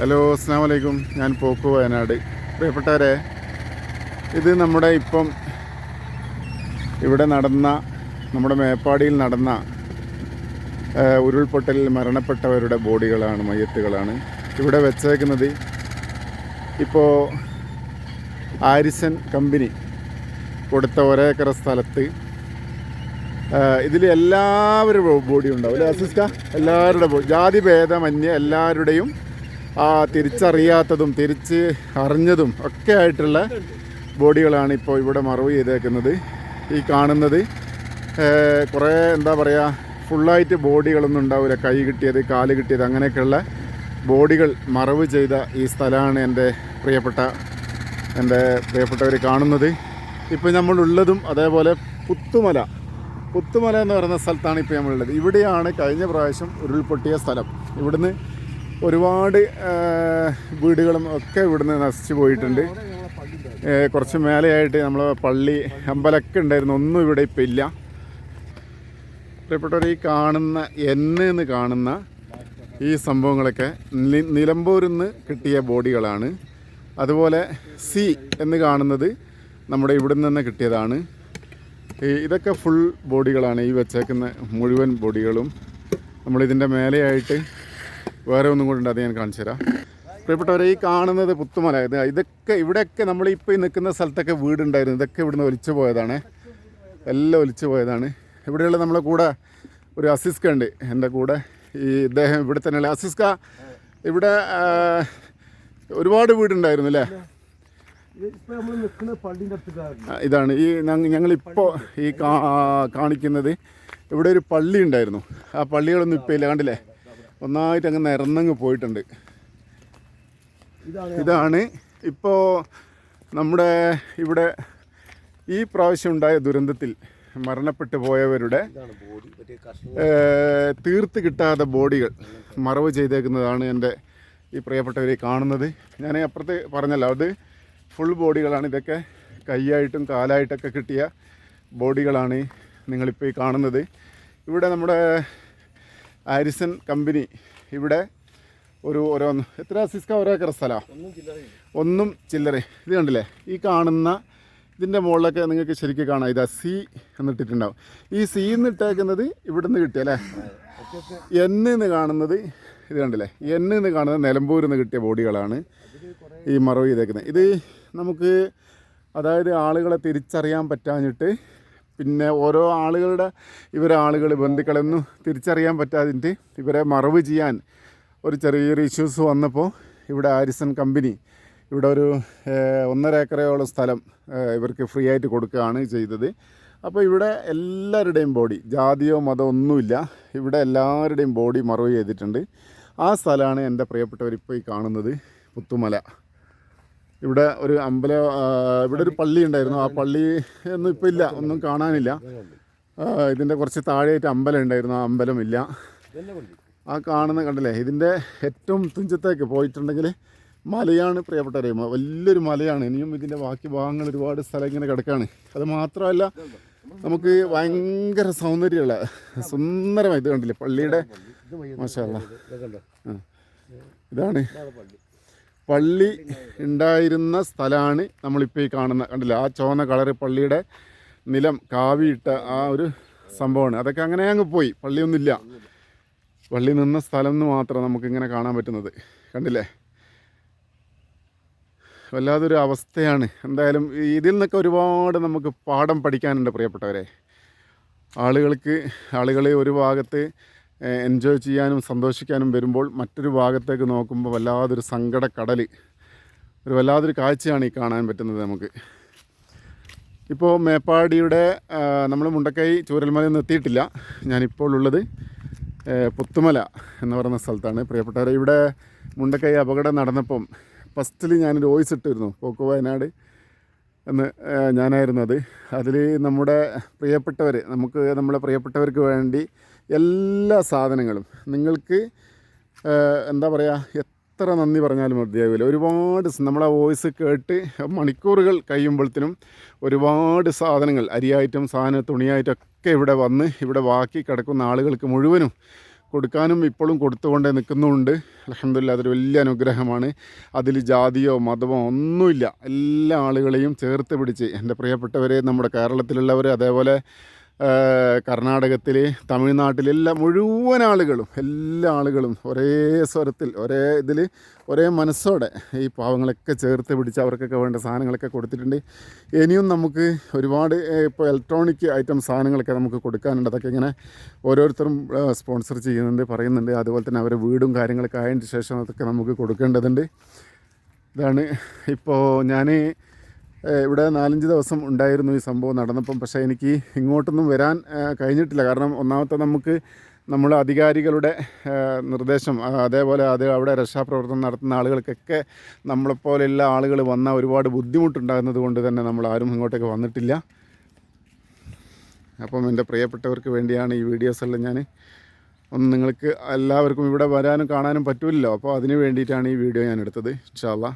Hello അസ്സാം വലൈക്കും ഞാൻ പോക്കു വയനാട്. പ്രിയപ്പെട്ടവരെ ഇത് നമ്മുടെ ഇപ്പം ഇവിടെ നടന്ന നമ്മുടെ മേപ്പാടിയിൽ നടന്ന ഉരുൾപൊട്ടലിൽ മരണപ്പെട്ടവരുടെ ബോഡികളാണ് മയ്യത്തുകളാണ്. ഇവിടെ വെച്ചേക്കുന്നത് ഇപ്പോൾ ആരിസൻ കമ്പനി കൊടുത്ത ഒരേക്കർ സ്ഥലത്ത്. ഇതിൽ എല്ലാവരുടെ ബോഡി ഉണ്ടാവും അല്ലേ അസിസ്ക എല്ലാവരുടെ ജാതി ഭേദമന്യേ എല്ലാവരുടെയും ആ തിരിച്ചറിയാത്തതും തിരിച്ച് അറിഞ്ഞതും ഒക്കെ ആയിട്ടുള്ള ബോഡികളാണ് ഇപ്പോൾ ഇവിടെ മറവ് ചെയ്തേക്കുന്നത്. ഈ കാണുന്നത് കുറേ എന്താ പറയുക ഫുള്ളായിട്ട് ബോഡികളൊന്നും ഉണ്ടാവില്ല. കൈ കിട്ടിയത് കാൽ കിട്ടിയത് അങ്ങനെയൊക്കെയുള്ള ബോഡികൾ മറവ് ചെയ്ത ഈ സ്ഥലമാണ് എന്റെ പ്രിയപ്പെട്ട എന്റെ പ്രിയപ്പെട്ടവർ കാണുന്നത്. ഇപ്പോൾ നമ്മളുള്ളതും അതേപോലെ പുത്തുമല. പുത്തുമല എന്ന് പറയുന്ന സ്ഥലത്താണ് ഇപ്പോൾ നമ്മളുള്ളത്. ഇവിടെയാണ് കഴിഞ്ഞ പ്രാവശ്യം ഉരുൾപൊട്ടിയ സ്ഥലം. ഇവിടുന്ന് ഒരുപാട് വീടുകളും ഒക്കെ ഇവിടുന്ന് നശിച്ചു പോയിട്ടുണ്ട്. കുറച്ച് മേലെയായിട്ട് നമ്മൾ പള്ളി അമ്പലമൊക്കെ ഉണ്ടായിരുന്നു. ഒന്നും ഇവിടെ ഇപ്പം ഇല്ല. പ്രിയപ്പെട്ടവർ ഈ കാണുന്ന എന്ന് എന്ന് കാണുന്ന ഈ സംഭവങ്ങളൊക്കെ നിലമ്പൂരിൽ നിന്ന് കിട്ടിയ ബോഡികളാണ്. അതുപോലെ സി എന്ന് കാണുന്നത് നമ്മുടെ ഇവിടെ തന്നെ കിട്ടിയതാണ്. ഇതൊക്കെ ഫുൾ ബോഡികളാണ്. ഈ വെച്ചേക്കുന്ന മുഴുവൻ ബോഡികളും. നമ്മളിതിന്റെ മേലെയായിട്ട് വേറെ ഒന്നും കൂടെ ഉണ്ട് അത് ഞാൻ കാണിച്ചു തരാം. പ്രിയപ്പെട്ടവരെ ഈ കാണുന്നത് പുത്തുമല ഇത് ഇതൊക്കെ ഇവിടെയൊക്കെ നമ്മൾ ഇപ്പോൾ ഈ നിൽക്കുന്ന സ്ഥലത്തൊക്കെ വീടുണ്ടായിരുന്നു. ഇതൊക്കെ ഇവിടുന്ന് ഒലിച്ചു പോയതാണ്. എല്ലാം ഒലിച്ചു പോയതാണ്. ഇവിടെയുള്ള നമ്മളെ കൂടെ ഒരു അസിസ്ക ഉണ്ട് എന്റെ കൂടെ. ഈ ഇദ്ദേഹം ഇവിടെ തന്നെയുള്ള അസിസ്ക ഇവിടെ ഒരുപാട് വീടുണ്ടായിരുന്നു അല്ലേ? ഇതാണ്. ഈ ഞങ്ങൾ ഞങ്ങളിപ്പോൾ ഈ കാണിക്കുന്നത്. ഇവിടെ ഒരു പള്ളി ഉണ്ടായിരുന്നു. ആ പള്ളികളൊന്നും ഇപ്പോൾ ഇല്ല കണ്ടില്ലേ? ഒന്നായിട്ട് അങ്ങ് നിരന്നങ്ങ് പോയിട്ടുണ്ട്. ഇതാണ് ഇപ്പോൾ നമ്മുടെ ഇവിടെ ഈ പ്രാവശ്യം ഉണ്ടായ ദുരന്തത്തിൽ മരണപ്പെട്ടു പോയവരുടെ തീർത്ത് കിട്ടാതെ ബോഡികൾ മറവ് ചെയ്തേക്കുന്നതാണ് എന്റെ ഈ പ്രിയപ്പെട്ടവരെ കാണുന്നത്. ഞാൻ അപ്പുറത്ത് പറഞ്ഞല്ലോ അത് ഫുൾ ബോഡികളാണ്. ഇതൊക്കെ കൈയായിട്ടും കാലായിട്ടൊക്കെ കിട്ടിയ ബോഡികളാണ് നിങ്ങളിപ്പോൾ ഈ കാണുന്നത്. ഇവിടെ നമ്മുടെ ആരിസൺ കമ്പനി ഇവിടെ ഒരു ഓരോ എത്ര സിസ്ക ഓരോക്കര സ്ഥലമാണ് ഒന്നും ചില്ലറ ഇത് കണ്ടില്ലേ? ഈ കാണുന്ന ഇതിന്റെ മുകളിലൊക്കെ നിങ്ങൾക്ക് ശരിക്കും കാണാം. ഇതാ സി എന്നിട്ടിട്ടുണ്ടാവും. ഈ സി എന്നിട്ടേക്കുന്നത് ഇവിടുന്ന് കിട്ടിയ അല്ലേ? എന്ന് കാണുന്നത് ഇത് കണ്ടില്ലേ? എന്ന് കാണുന്നത് നിലമ്പൂരിൽ നിന്ന് കിട്ടിയ ബോഡികളാണ് ഈ മറവ് ചെയ്തേക്കുന്നത്. ഇത് നമുക്ക് അതായത് ആളുകളെ തിരിച്ചറിയാൻ പറ്റാഞ്ഞിട്ട് പിന്നെ ഓരോ ആളുകളുടെ ഇവരെ ആളുകൾ ബന്ധുക്കളൊന്നും തിരിച്ചറിയാൻ പറ്റാതിട്ട് ഇവരെ മറവ് ചെയ്യാൻ ഒരു ചെറിയൊരു ഇഷ്യൂസ് വന്നപ്പോൾ ഇവിടെ ആരിസൺ കമ്പനി ഇവിടെ ഒരു ഒന്നര ഏക്കറയോളം സ്ഥലം ഇവർക്ക് ഫ്രീ ആയിട്ട് കൊടുക്കുകയാണ് ചെയ്തത്. അപ്പോൾ ഇവിടെ എല്ലാവരുടെയും ബോഡി ജാതിയോ മതമോ ഒന്നുമില്ല. ഇവിടെ എല്ലാവരുടെയും ബോഡി മറവ് ചെയ്തിട്ടുണ്ട്. ആ സ്ഥലമാണ് എന്റെ പ്രിയപ്പെട്ടവർ ഇപ്പോൾ ഈ കാണുന്നത് പുത്തുമല. ഇവിടെ ഒരു അമ്പല ഇവിടെ ഒരു പള്ളി ഉണ്ടായിരുന്നു. ആ പള്ളി. ഒന്നും ഇപ്പോൾ ഇല്ല ഒന്നും കാണാനില്ല. ഇതിന്റെ കുറച്ച് താഴെയായിട്ട് അമ്പലം ഉണ്ടായിരുന്നു. ആ അമ്പലം ഇല്ല. ആ കാണുന്ന കണ്ടില്ലേ ഇതിന്റെ ഏറ്റവും തുഞ്ചത്തേക്ക് പോയിട്ടുണ്ടെങ്കിൽ മലയാണ് പ്രിയപ്പെട്ടവരെ. വലിയൊരു മലയാണ്. ഇനിയും ഇതിന്റെ ബാക്കി ഭാഗങ്ങൾ ഒരുപാട് സ്ഥലം ഇങ്ങനെ കിടക്കുകയാണ് അത് മാത്രമല്ല നമുക്ക് ഭയങ്കര സൗന്ദര്യമുള്ള സുന്ദരമായി ഇത് കണ്ടില്ലേ പള്ളിയുടെ മാഷാല്ല ഇതാണ്. പള്ളി ഉണ്ടായിരുന്ന സ്ഥലമാണ് നമ്മളിപ്പോൾ ഈ കാണുന്ന. കണ്ടില്ല? ആ ചുവന്ന കളറ് പള്ളിയുടെ നിലം കാവിയിട്ട ആ ഒരു സംഭവമാണ്. അതൊക്കെ അങ്ങനെ അങ്ങ് പോയി. പള്ളിയൊന്നുമില്ല. പള്ളി നിന്ന സ്ഥലം എന്ന് മാത്രം നമുക്കിങ്ങനെ കാണാൻ പറ്റുന്നത്. കണ്ടില്ലേ? വല്ലാതൊരു അവസ്ഥയാണ്. എന്തായാലും ഇതിൽ നിന്നൊക്കെ ഒരുപാട് നമുക്ക് പാഠം പഠിക്കാനുണ്ട് പ്രിയപ്പെട്ടവരെ. ആളുകൾക്ക് ആളുകളെ ഒരു ഭാഗത്ത് എൻജോയ് ചെയ്യാനും സന്തോഷിക്കാനും വരുമ്പോൾ മറ്റൊരു ഭാഗത്തേക്ക് നോക്കുമ്പോൾ വല്ലാതൊരു കടൽ ഒരു വല്ലാതൊരു കാഴ്ചയാണ് ഈ കാണാൻ പറ്റുന്നത് നമുക്ക്. ഇപ്പോൾ മേപ്പാടിയുടെ നമ്മൾ മുണ്ടക്കൈ ചൂരൽമലയിൽ നിന്ന് എത്തിയിട്ടില്ല. ഞാനിപ്പോൾ ഉള്ളത് പുത്തുമല എന്ന് പറയുന്ന സ്ഥലത്താണ്. പ്രിയപ്പെട്ടവരെ ഇവിടെ മുണ്ടക്കൈ അപകടം നടന്നപ്പം ഫസ്റ്റിൽ ഞാനൊരു വോയിസ് ഇട്ടിരുന്നു പോക്കോ വയനാട് എന്ന് അത്. അതിൽ നമ്മുടെ പ്രിയപ്പെട്ടവർ നമുക്ക് നമ്മുടെ പ്രിയപ്പെട്ടവർക്ക് വേണ്ടി എല്ലാ സാധനങ്ങളും നിങ്ങൾക്ക് എന്താ പറയുക എത്ര നന്ദി പറഞ്ഞാലും മതിയാവില്ല. ഒരുപാട് നമ്മളെ വോയിസ് കേട്ട് മണിക്കൂറുകൾ കഴിയുമ്പോഴത്തേനും ഒരുപാട് സാധനങ്ങൾ അരിയായിട്ടും സാധന തുണിയായിട്ടും ഒക്കെ ഇവിടെ വന്ന് ഇവിടെ ബാക്കി കിടക്കുന്ന ആളുകൾക്ക് മുഴുവനും കൊടുക്കാനും ഇപ്പോഴും കൊടുത്തുകൊണ്ടേ നിൽക്കുന്നുമുണ്ട്. അലഹമില്ല അതൊരു വലിയ അനുഗ്രഹമാണ്. അതിൽ ജാതിയോ മതമോ ഒന്നുമില്ല. എല്ലാ ആളുകളെയും ചേർത്ത് പിടിച്ച് എന്റെ പ്രിയപ്പെട്ടവരെ നമ്മുടെ കേരളത്തിലുള്ളവർ അതേപോലെ കർണാടകത്തിൽ തമിഴ്നാട്ടിൽ എല്ലാ മുഴുവൻ ആളുകളും എല്ലാ ആളുകളും ഒരേ സ്വരത്തിൽ ഒരേ ഇതിൽ ഒരേ മനസ്സോടെ ഈ പാവങ്ങളൊക്കെ ചേർത്ത് പിടിച്ച് അവർക്കൊക്കെ വേണ്ട സാധനങ്ങളൊക്കെ കൊടുത്തിട്ടുണ്ട്. ഇനിയും നമുക്ക് ഒരുപാട് ഇപ്പോൾ ഇലക്ട്രോണിക് ഐറ്റം സാധനങ്ങളൊക്കെ നമുക്ക് കൊടുക്കാനുണ്ട്. അതൊക്കെ ഇങ്ങനെ ഓരോരുത്തരും സ്പോൺസർ ചെയ്യുന്നുണ്ട് പറയുന്നുണ്ട്. അതുപോലെ തന്നെ അവരെ വീടും കാര്യങ്ങളൊക്കെ ആയതിന് ശേഷം അതൊക്കെ നമുക്ക് കൊടുക്കേണ്ടതുണ്ട്. ഇതാണ് ഇപ്പോൾ ഞാൻ ഇവിടെ നാലഞ്ച് ദിവസം ഉണ്ടായിരുന്നു ഈ സംഭവം നടന്നപ്പം. പക്ഷേ എനിക്ക് ഇങ്ങോട്ടൊന്നും വരാൻ കഴിഞ്ഞിട്ടില്ല. കാരണം ഒന്നാമത്തെ നമുക്ക് നമ്മൾ അധികാരികളുടെ നിർദ്ദേശം അതേപോലെ അത് അവിടെ രക്ഷാപ്രവർത്തനം നടത്തുന്ന ആളുകൾക്കൊക്കെ നമ്മളെപ്പോലെയുള്ള ആളുകൾ വന്ന ഒരുപാട് ബുദ്ധിമുട്ടുണ്ടാകുന്നത് കൊണ്ട് തന്നെ നമ്മൾ ആരും ഇങ്ങോട്ടേക്ക് വന്നിട്ടില്ല. അപ്പം എന്റെ പ്രിയപ്പെട്ടവർക്ക് വേണ്ടിയാണ് ഈ വീഡിയോസ് എല്ലാം ഞാൻ ഒന്ന് നിങ്ങൾക്ക് എല്ലാവർക്കും ഇവിടെ വരാനും കാണാനും പറ്റില്ലല്ലോ അപ്പോൾ അതിന് വേണ്ടിയിട്ടാണ് ഈ വീഡിയോ ഞാൻ എടുത്തത്. ഇൻഷാല്ലാ